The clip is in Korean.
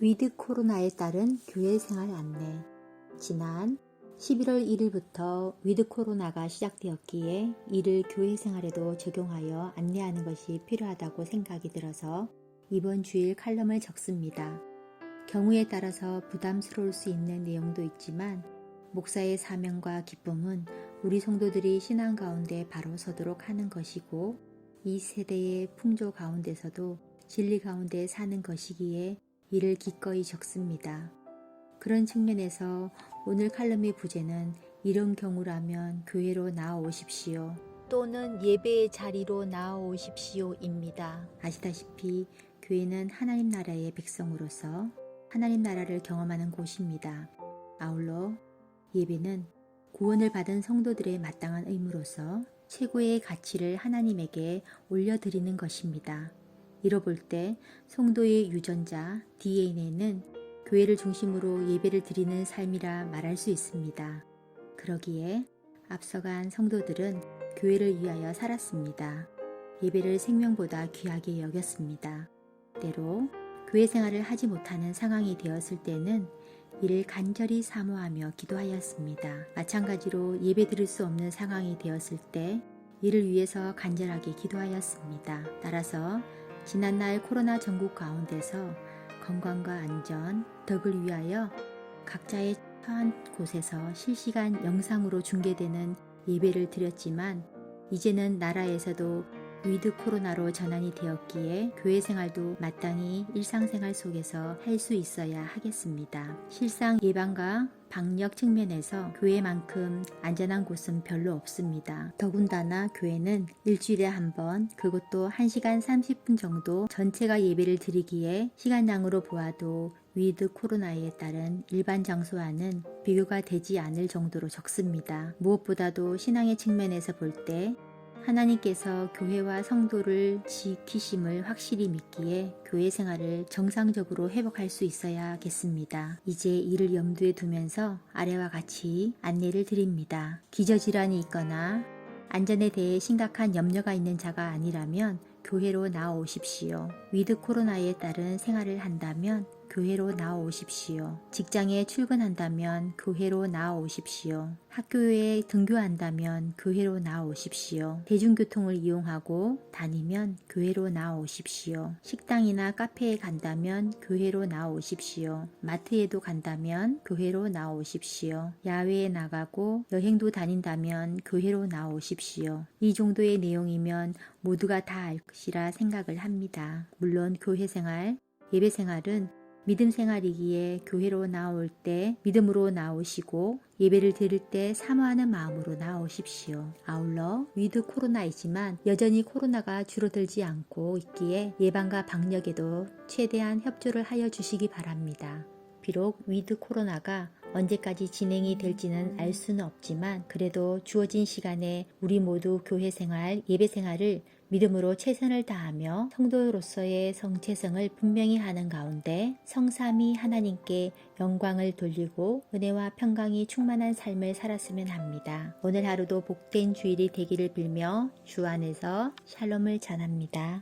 위드 코로나에 따른 교회 생활 안내. 지난 11월 1일부터 위드 코로나가 시작되었기에 이를 교회 생활에도 적용하여 안내하는 것이 필요하다고 생각이 들어서 이번 주일 칼럼을 적습니다. 경우에 따라서 부담스러울 수 있는 내용도 있지만 목사의 사명과 기쁨은 우리 성도들이 신앙 가운데 바로 서도록 하는 것이고 이 세대의 풍조 가운데서도 진리 가운데 사는 것이기에 이를 기꺼이 적습니다. 그런 측면에서 오늘 칼럼의 부제는 이런 경우라면 교회로 나아오십시오. 또는 예배의 자리로 나아오십시오입니다. 아시다시피 교회는 하나님 나라의 백성으로서 하나님 나라를 경험하는 곳입니다. 아울러 예배는 구원을 받은 성도들의 마땅한 의무로서 최고의 가치를 하나님에게 올려드리는 것입니다. 이로 볼때 성도의 유전자 DNA는 교회를 중심으로 예배를 드리는 삶이라 말할 수 있습니다. 그러기에 앞서간 성도들은 교회를 위하여 살았습니다. 예배를 생명보다 귀하게 여겼습니다. 때로 교회 생활을 하지 못하는 상황이 되었을 때는 이를 간절히 사모하며 기도하였습니다. 마찬가지로 예배 드릴 수 없는 상황이 되었을 때 이를 위해서 간절하게 기도하였습니다. 따라서 지난날 코로나 전국 가운데서 건강과 안전, 덕을 위하여 각자의 처한 곳에서 실시간 영상으로 중계되는 예배를 드렸지만 이제는 나라에서도 위드 코로나로 전환이 되었기에 교회 생활도 마땅히 일상생활 속에서 할 수 있어야 하겠습니다. 실상 예방과 방역 측면에서 교회만큼 안전한 곳은 별로 없습니다. 더군다나 교회는 일주일에 한 번, 그것도 1시간 30분 정도 전체가 예배를 드리기에 시간당으로 보아도 위드 코로나에 따른 일반 장소와는 비교가 되지 않을 정도로 적습니다. 무엇보다도 신앙의 측면에서 볼때 하나님께서 교회와 성도를 지키심을 확실히 믿기에 교회 생활을 정상적으로 회복할 수 있어야겠습니다. 이제 이를 염두에 두면서 아래와 같이 안내를 드립니다. 기저질환이 있거나 안전에 대해 심각한 염려가 있는 자가 아니라면 교회로 나오십시오. 위드 코로나에 따른 생활을 한다면 교회로 나오십시오. 직장에 출근한다면 교회로 나오십시오. 학교에 등교한다면 교회로 나오십시오. 대중교통을 이용하고 다니면 교회로 나오십시오. 식당이나 카페에 간다면 교회로 나오십시오. 마트에도 간다면 교회로 나오십시오. 야외에 나가고 여행도 다닌다면 교회로 나오십시오. 이 정도의 내용이면 모두가 다 알 것이라 생각을 합니다. 물론 교회 생활, 예배 생활은 믿음 생활이기에 교회로 나올 때 믿음으로 나오시고 예배를 드릴 때 사모하는 마음으로 나오십시오. 아울러 위드 코로나이지만 여전히 코로나가 줄어들지 않고 있기에 예방과 방역에도 최대한 협조를 하여 주시기 바랍니다. 비록 위드 코로나가 언제까지 진행이 될지는 알 수는 없지만 그래도 주어진 시간에 우리 모두 교회 생활, 예배 생활을 믿음으로 최선을 다하며 성도로서의 성체성을 분명히 하는 가운데 성삼이 하나님께 영광을 돌리고 은혜와 평강이 충만한 삶을 살았으면 합니다. 오늘 하루도 복된 주일이 되기를 빌며 주 안에서 샬롬을 전합니다.